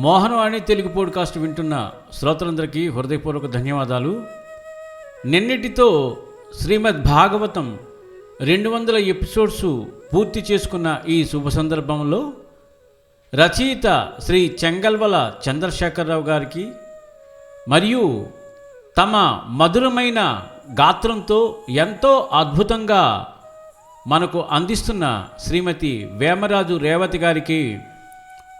Mohanavani Telugu podcast వింటున్న శ్రోతలందరికీ హృదయపూర్వక ధన్యవాదాలు. నిన్నటితో శ్రీమద్ భాగవతం రెండు వందల ఎపిసోడ్స్ పూర్తి చేసుకున్న ఈ శుభ సందర్భంలో రచయిత శ్రీ చెంగల్వల చంద్రశేఖరరావు గారికి మరియు తమ మధురమైన గాత్రంతో ఎంతో అద్భుతంగా మనకు అందిస్తున్న శ్రీమతి వేమరాజు రేవతి గారికి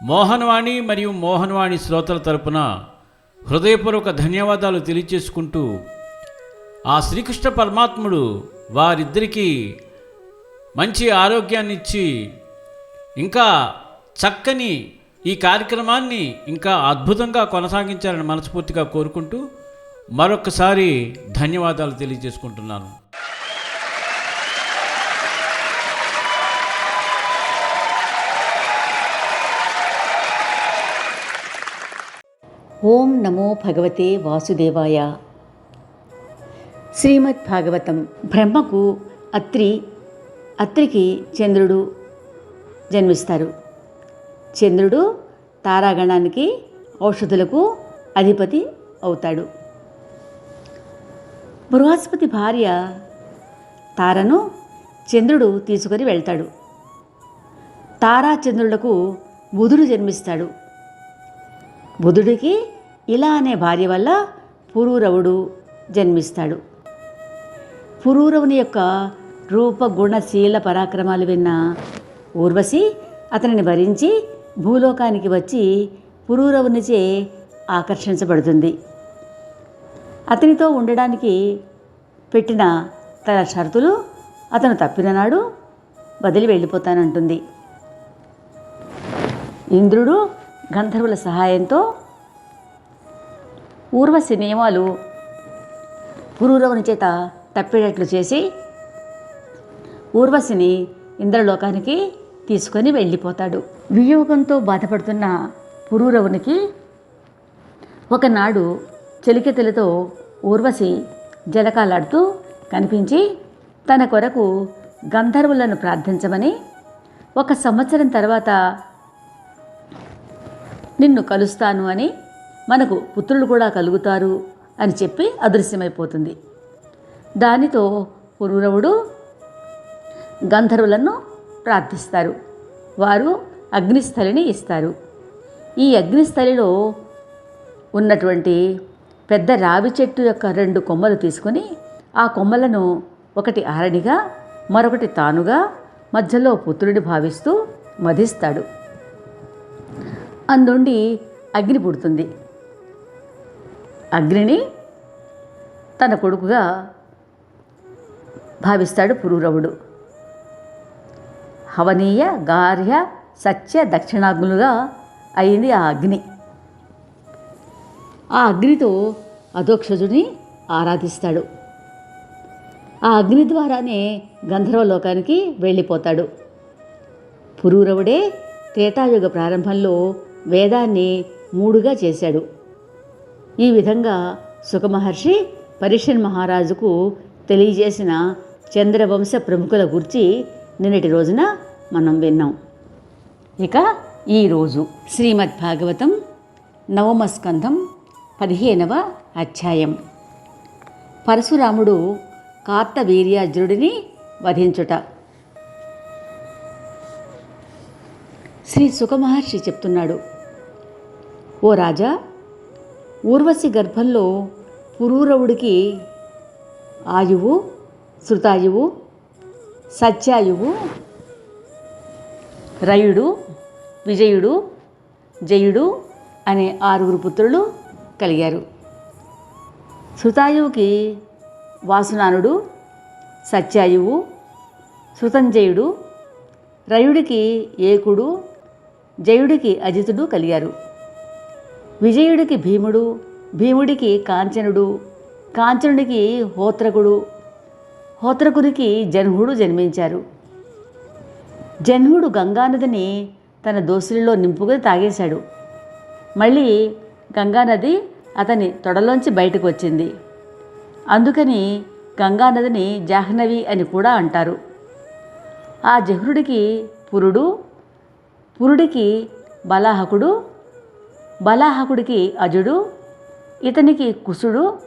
మోహనవాణి మరియు మోహన్వాణి శ్రోతల తరపున హృదయపూర్వక ధన్యవాదాలు తెలియచేసుకుంటూ ఆ శ్రీకృష్ణ పరమాత్ముడు వారిద్దరికీ మంచి ఆరోగ్యాన్ని ఇచ్చి ఇంకా చక్కని ఈ కార్యక్రమాన్ని ఇంకా అద్భుతంగా కొనసాగించాలని మనస్ఫూర్తిగా కోరుకుంటూ మరొకసారి ధన్యవాదాలు తెలియజేసుకుంటున్నాను ఓం నమో భగవతే వాసుదేవాయ. శ్రీమద్ భాగవతం బ్రహ్మకు అత్రి అత్రికి చంద్రుడు జన్మిస్తారు. చంద్రుడు తారాగణానికి ఔషధులకు అధిపతి అవుతాడు. బృహస్పతి భార్య తారను చంద్రుడు తీసుకొని వెళ్తాడు. తారా చంద్రులకు బుధుడు జన్మిస్తాడు. బుధుడికి ఇలా అనే భార్య వల్ల పురూరవుడు జన్మిస్తాడు. పురూరవుని యొక్క రూప గుణశీల పరాక్రమాలు విన్న ఊర్వశి అతనిని భరించి భూలోకానికి వచ్చి పురూరవునిచే ఆకర్షించబడుతుంది. అతనితో ఉండడానికి పెట్టిన తన షరతులు అతను తప్పిన నాడు వదిలి వెళ్ళిపోతానంటుంది. ఇంద్రుడు గంధర్వుల సహాయంతో ఊర్వశి నియమాలు పురూరవుని చేత తప్పేటట్లు చేసి ఊర్వశిని ఇంద్రలోకానికి తీసుకొని వెళ్ళిపోతాడు. వియోగంతో బాధపడుతున్న పురూరవునికి ఒకనాడు చెలికెతలతో ఊర్వశి జలకాలాడుతూ కనిపించి తన కొరకు గంధర్వులను ప్రార్థించమని ఒక సంవత్సరం తర్వాత నిన్ను కలుస్తాను అని మనకు పుత్రులు కూడా కలుగుతారు అని చెప్పి అదృశ్యమైపోతుంది. దానితో పురూరవుడు గంధర్వులను ప్రార్థిస్తారు. వారు అగ్నిస్థలిని ఇస్తారు. ఈ అగ్నిస్థలిలో ఉన్నటువంటి పెద్ద రావి చెట్టు యొక్క రెండు కొమ్మలు తీసుకొని ఆ కొమ్మలను ఒకటి ఆరణిగా మరొకటి తానుగా మధ్యలో పుత్రుడి భావిస్తూ మధిస్తాడు. అందుండి అగ్ని పుడుతుంది. అగ్నిని తన కొడుకుగా భావిస్తాడు పురూరవుడు. హవనీయ గార్హ్య సత్య దక్షిణాగ్నులుగా అయింది ఆ అగ్ని. ఆ అగ్నితో అధోక్షజుని ఆరాధిస్తాడు. ఆ అగ్ని ద్వారానే గంధర్వలోకానికి వెళ్ళిపోతాడు. పురూరవుడే త్రేతాయుగ ప్రారంభంలో వేదాన్ని మూడుగా చేశాడు. ఈ విధంగా సుఖమహర్షి పరిషన్ మహారాజుకు తెలియజేసిన చంద్రవంశ ప్రముఖుల గురించి నిన్నటి రోజున మనం విన్నాం. ఇక ఈరోజు శ్రీమద్ భాగవతం నవమ స్కంధం పదిహేనవ అధ్యాయం. పరశురాముడు కార్తవీర్యార్జునుడిని వధించుట. శ్రీ సుఖమహర్షి చెప్తున్నాడు ఓ రాజా ఊర్వశి గర్భంలో పురూరవుడికి ఆయువు శృతాయువు సత్యాయువు రయుడు విజయుడు జయుడు అనే ఆరుగురు పుత్రులు కలిగారు. శృతాయువుకి వాసునానుడు సత్యాయువు శృతంజయుడు రయుడికి ఏకుడు జయుడికి అజితుడు కలిగారు. విజయుడికి భీముడు భీముడికి కాంచనుడు కాంచనుడికి హోత్రకుడు హోత్రకునికి జన్హుడు జన్మించారు. జన్హుడు గంగానదిని తన దోసులలో నింపుకొని తాగేశాడు. మళ్ళీ గంగానది అతని తొడలోంచి బయటకు వచ్చింది. అందుకని గంగానదిని జాహ్నవి అని కూడా అంటారు. ఆ జహ్రుడికి పురుడు పురుడికి బలాహకుడు బలాహకుడికి అజుడు ఇతనికి కుసుడు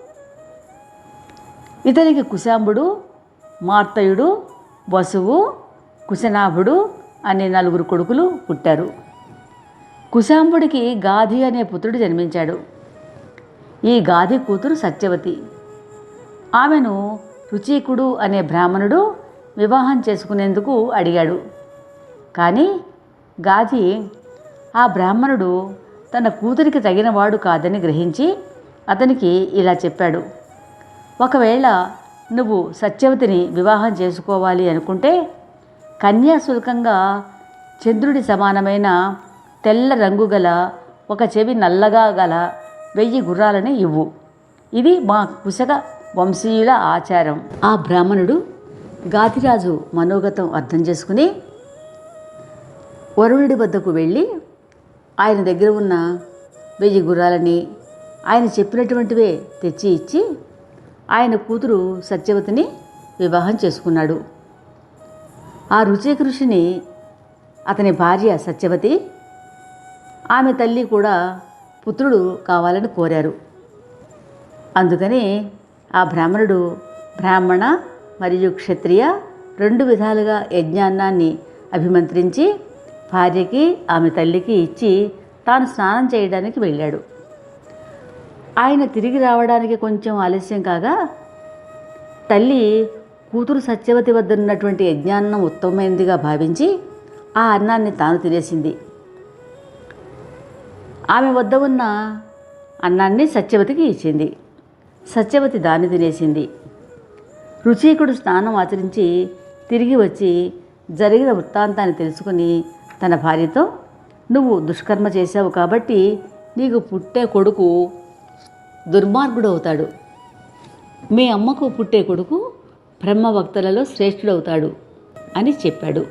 ఇతనికి కుశాంబుడు మార్తయుడు వసువు కుశనాభుడు అనే నలుగురు కొడుకులు పుట్టారు. కుశాంబుడికి గాధి అనే పుత్రుడు జన్మించాడు. ఈ గాధి కూతురు సత్యవతి. ఆమెను రుచీకుడు అనే బ్రాహ్మణుడు వివాహం చేసుకునేందుకు అడిగాడు. కానీ గాధి ఆ బ్రాహ్మణుడు తన కూతురికి తగినవాడు కాదని గ్రహించి అతనికి ఇలా చెప్పాడు. ఒకవేళ నువ్వు సత్యవతిని వివాహం చేసుకోవాలి అనుకుంటే కన్యాశుల్కంగా చంద్రుడి సమానమైన తెల్ల రంగు గల ఒక చెవి నల్లగా గల వెయ్యి గుర్రాలని ఇవ్వు. ఇది మా కుశక వంశీయుల ఆచారం. ఆ బ్రాహ్మణుడు గాతిరాజు మనోగతం అర్థం చేసుకుని వరుణుడి వద్దకు వెళ్ళి ఆయన దగ్గర ఉన్న వెయ్యి గుర్రాలని ఆయన చెప్పినటువంటివే తెచ్చి ఇచ్చి ఆయన కూతురు సత్యవతిని వివాహం చేసుకున్నాడు. ఆ రుచిక ఋషిని అతని భార్య సత్యవతి ఆమె తల్లి కూడా పుత్రుడు కావాలని కోరారు. అందుకని ఆ బ్రాహ్మణుడు బ్రాహ్మణ మరియు క్షత్రియ రెండు విధాలుగా యజ్ఞాన్నాన్ని అభిమంత్రించి భార్యకి ఆమె తల్లికి ఇచ్చి తాను స్నానం చేయడానికి వెళ్ళాడు. ఆయన తిరిగి రావడానికి కొంచెం ఆలస్యం కాగా తల్లి కూతురు సత్యవతి వద్ద ఉన్నటువంటి యజ్ఞాన్నం ఉత్తమమైనదిగా భావించి ఆ అన్నాన్ని తాను తినేసింది. ఆమె వద్ద ఉన్న అన్నాన్ని సత్యవతికి ఇచ్చింది. సత్యవతి దాన్ని తినేసింది. రుచీకుడు స్నానం ఆచరించి తిరిగి వచ్చి జరిగిన వృత్తాంతాన్ని తెలుసుకుని తన భార్యతో నువ్వు దుష్కర్మ చేశావు కాబట్టి నీకు పుట్టే కొడుకు దుర్మార్గుడు అవుతాడు మీ అమ్మకు పుట్టే కొడుకు బ్రహ్మభక్తులలో శ్రేష్ఠుడవుతాడు అని చెప్పాడు.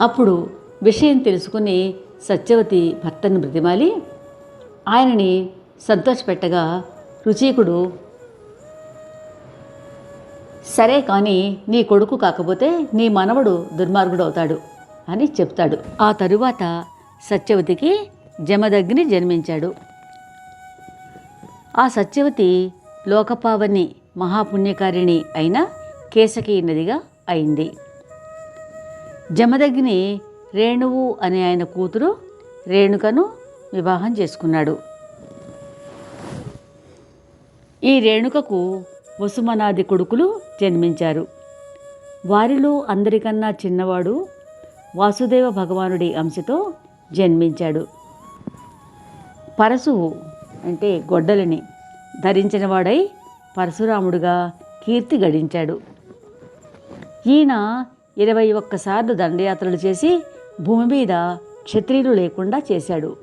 అప్పుడు విషయం తెలుసుకుని సత్యవతి భర్తను బ్రతిమాలి. ఆయనని సంతోషపెట్టగా రుచీకుడు సరే కానీ నీ కొడుకు కాకపోతే నీ మనవడు దుర్మార్గుడు అవుతాడు అని చెప్తాడు. ఆ తరువాత సత్యవతికి జమదగ్ని జన్మించాడు. ఆ సత్యవతి లోకపావని మహాపుణ్యకారిణి అయిన కేశకి నదిగా అయింది. జమదగ్ని రేణువు అనే ఆయన కూతురు రేణుకను వివాహం చేసుకున్నాడు. ఈ రేణుకకు వసుమనాది కొడుకులు జన్మించారు. వారిలో అందరికన్నా చిన్నవాడు వాసుదేవ భగవానుడి అంశతో జన్మించాడు. పరశువు అంటే గొడ్డలిని ధరించినవాడై పరశురాముడుగా కీర్తి గడించాడు. ఈయన ఇరవై ఒక్కసార్లు దండయాత్రలు చేసి భూమి మీద క్షత్రియులు లేకుండా చేశాడు.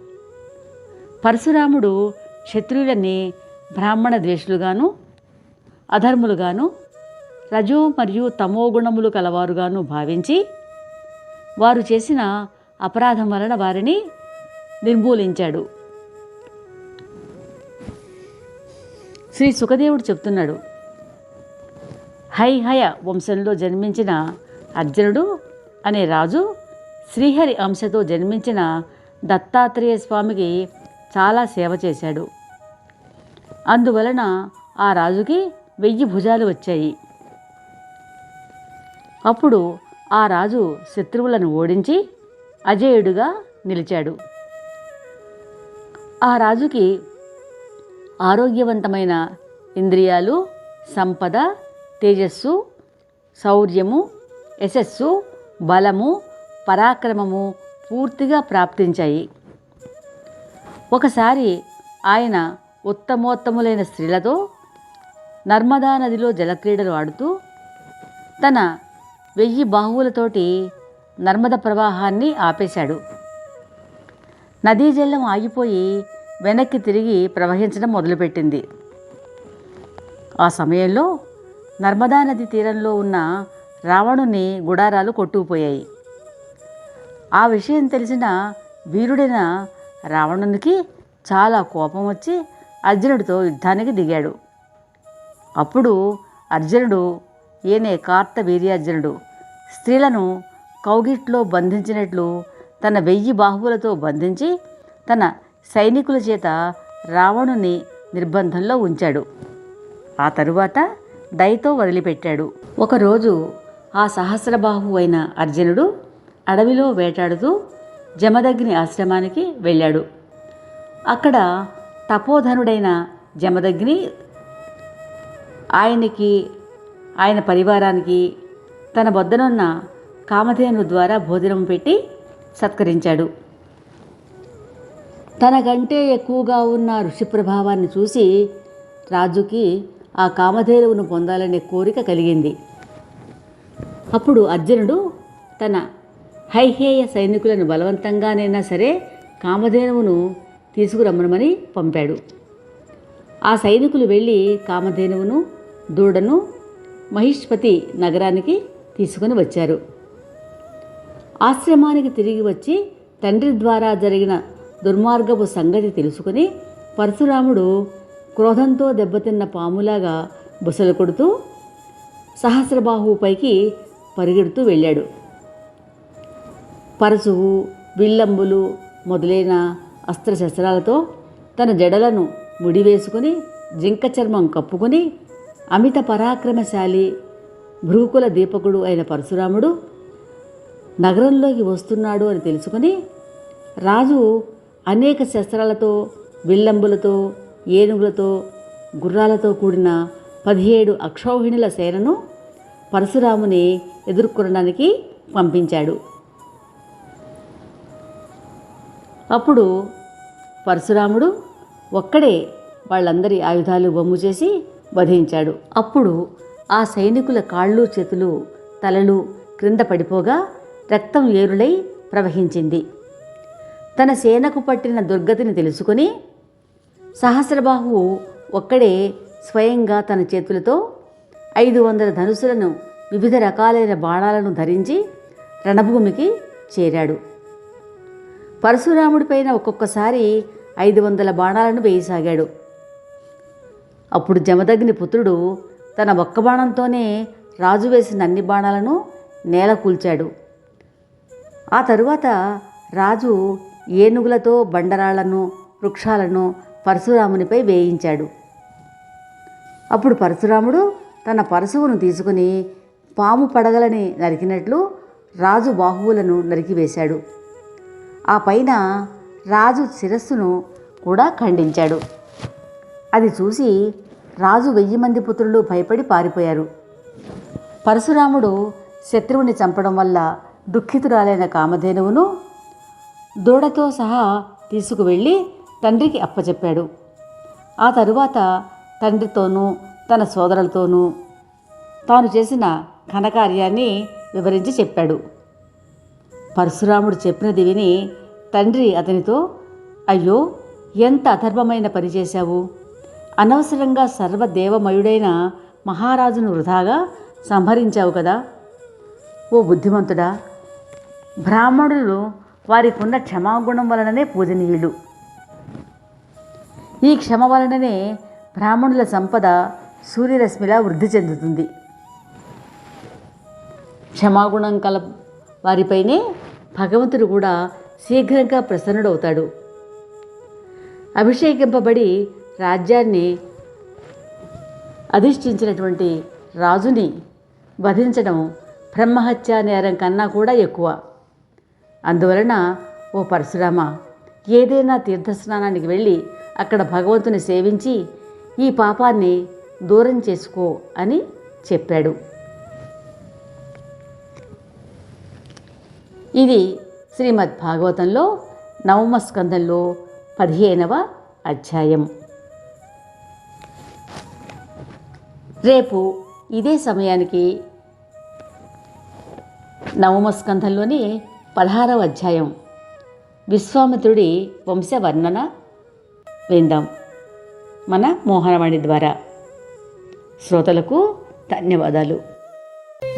పరశురాముడు క్షత్రియులని బ్రాహ్మణ ద్వేషులుగాను అధర్ములుగాను రజు మరియు తమో గుణములు కలవారుగాను భావించి వారు చేసిన అపరాధం వలన వారిని నిర్మూలించాడు. శ్రీ సుఖదేవుడు చెప్తున్నాడు హైహయ వంశంలో జన్మించిన అర్జునుడు అనే రాజు శ్రీహరి అంశతో జన్మించిన దత్తాత్రేయ స్వామికి చాలా సేవ చేశాడు. అందువలన ఆ రాజుకి వెయ్యి భుజాలు వచ్చాయి. అప్పుడు ఆ రాజు శత్రువులను ఓడించి అజేయుడుగా నిలిచాడు. ఆ రాజుకి ఆరోగ్యవంతమైన ఇంద్రియాలు సంపద తేజస్సు శౌర్యము యశస్సు బలము పరాక్రమము పూర్తిగా ప్రాప్తించాయి. ఒకసారి ఆయన ఉత్తమోత్తములైన స్త్రీలతో నర్మదా నదిలో జలక్రీడలు ఆడుతూ తన వెయ్యి బాహువులతోటి నర్మద ప్రవాహాన్ని ఆపేశాడు. నదీ జలం ఆగిపోయి వెనక్కి తిరిగి ప్రవహించడం మొదలుపెట్టింది. ఆ సమయంలో నర్మదా నది తీరంలో ఉన్న రావణుని గుడారాలు కొట్టుకుపోయాయి. ఆ విషయం తెలిసిన వీరుడైన రావణునికి చాలా కోపం వచ్చి అర్జునుడితో యుద్ధానికి దిగాడు. అప్పుడు అర్జునుడు ఈయనే కార్త వీర్యార్జునుడు స్త్రీలను కౌగిట్లో బంధించినట్లు తన వెయ్యి బాహువులతో బంధించి తన సైనికుల చేత రావణుని నిర్బంధంలో ఉంచాడు. ఆ తరువాత దయతో వదిలిపెట్టాడు. ఒకరోజు ఆ సహస్రబాహు అయిన అర్జునుడు అడవిలో వేటాడుతూ జమదగ్ని ఆశ్రమానికి వెళ్ళాడు. అక్కడ తపోధనుడైన జమదగ్ని ఆయనకి ఆయన పరివారానికి తన వద్దనున్న కామధేను ద్వారా భోజనం పెట్టి సత్కరించాడు. తనకంటే ఎక్కువగా ఉన్న ఋషి ప్రభావాన్ని చూసి రాజుకి ఆ కామధేనువును పొందాలనే కోరిక కలిగింది. అప్పుడు అర్జునుడు తన హైహేయ సైనికులను బలవంతంగానైనా సరే కామధేనువును తీసుకురమ్మనమని పంపాడు. ఆ సైనికులు వెళ్ళి కామధేనువును దూడను మహిష్పతి నగరానికి తీసుకుని వచ్చారు. ఆశ్రమానికి తిరిగి వచ్చి తండ్రి ద్వారా జరిగిన దుర్మార్గపు సంగతి తెలుసుకుని పరశురాముడు క్రోధంతో దెబ్బతిన్న పాములాగా బుసలు కొడుతూ సహస్రబాహువుపైకి పరిగెడుతూ వెళ్ళాడు. పరశువు విల్లంబులు మొదలైన అస్త్రశస్త్రాలతో తన జడలను ముడివేసుకుని జింక చర్మం కప్పుకొని అమిత పరాక్రమశాలి భ్రూకుల దీపకుడు అయిన పరశురాముడు నగరంలోకి వస్తున్నాడు అని తెలుసుకుని రాజు అనేక శస్త్రాలతో విల్లంబులతో ఏనుగులతో గుర్రాలతో కూడిన పదిహేడు అక్షౌహిణుల సేనను పరశురాముని ఎదుర్కొనడానికి పంపించాడు. అప్పుడు పరశురాముడు ఒక్కడే వాళ్ళందరి ఆయుధాలు బొమ్ము చేసి వధించాడు. అప్పుడు ఆ సైనికుల కాళ్ళు చేతులు తలలు క్రింద పడిపోగా రక్తం ఏరులై ప్రవహించింది. తన సేనకు పట్టిన దుర్గతిని తెలుసుకుని సహస్రబాహువు ఒక్కడే స్వయంగా తన చేతులతో ఐదు వందల ధనుసులను వివిధ రకాలైన బాణాలను ధరించి రణభూమికి చేరాడు. పరశురాముడిపైన ఒక్కొక్కసారి ఐదు వందల బాణాలను వేయసాగాడు. అప్పుడు జమదగ్ని పుత్రుడు తన ఒక్క బాణంతోనే రాజు వేసిన అన్ని బాణాలను నేల కూల్చాడు. ఆ తరువాత రాజు ఏనుగులతో బండరాళ్ళను వృక్షాలను పరశురామునిపై వేయించాడు. అప్పుడు పరశురాముడు తన పరశువును తీసుకుని పాము పడగలని నరికినట్లు రాజు బాహువులను నరికివేశాడు. ఆ పైన రాజు శిరస్సును కూడా ఖండించాడు. అది చూసి రాజు వెయ్యి మంది పుత్రులు భయపడి పారిపోయారు. పరశురాముడు శత్రువుని చంపడం వల్ల దుఃఖితురాలైన కామధేనువును దూడతో సహా తీసుకువెళ్ళి తండ్రికి అప్పచెప్పాడు. ఆ తరువాత తండ్రితోనూ తన సోదరులతోనూ తాను చేసిన ఘనకార్యాన్ని వివరించి చెప్పాడు. పరశురాముడు చెప్పినది విని తండ్రి అతనితో అయ్యో ఎంత అధర్మమైన పని చేశావు? అనవసరంగా సర్వదేవమయుడైన మహారాజును వృధాగా సంహరించావు కదా. ఓ బుద్ధిమంతుడా బ్రాహ్మణులు వారికి ఉన్న క్షమాగుణం వలననే పూజనీయులు. ఈ క్షమ వలననే బ్రాహ్మణుల సంపద సూర్యరశ్మిలా వృద్ధి చెందుతుంది. క్షమాగుణం కల వారిపైనే భగవంతుడు కూడా శీఘ్రంగా ప్రసన్నుడవుతాడు. అభిషేకింపబడి రాజ్యాన్ని అధిష్ఠించినటువంటి రాజుని వధించడం బ్రహ్మహత్య నేరం కన్నా కూడా ఎక్కువ. అందువలన ఓ పరశురామ ఏదైనా తీర్థస్నానానికి వెళ్ళి అక్కడ భగవంతుని సేవించి ఈ పాపాన్ని దూరం చేసుకో అని చెప్పాడు. ఇది శ్రీమద్ భాగవతంలో నవమ స్కందంలో పదిహేనవ అధ్యాయం. రేపు ఇదే సమయానికి నవమ స్కంధంలోని పదహారవ అధ్యాయం. విశ్వామిత్రుడి వంశవర్ణన విందాం. మన మోహనవాణి ద్వారా. శ్రోతలకు ధన్యవాదాలు.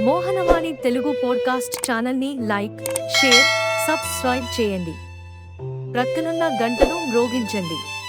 మోహనవాణి తెలుగు పోడ్కాస్ట్ ఛానల్ని లైక్ షేర్ సబ్స్క్రైబ్ చేయండి. ప్రక్కనున్న గంటను మ్రోగించండి.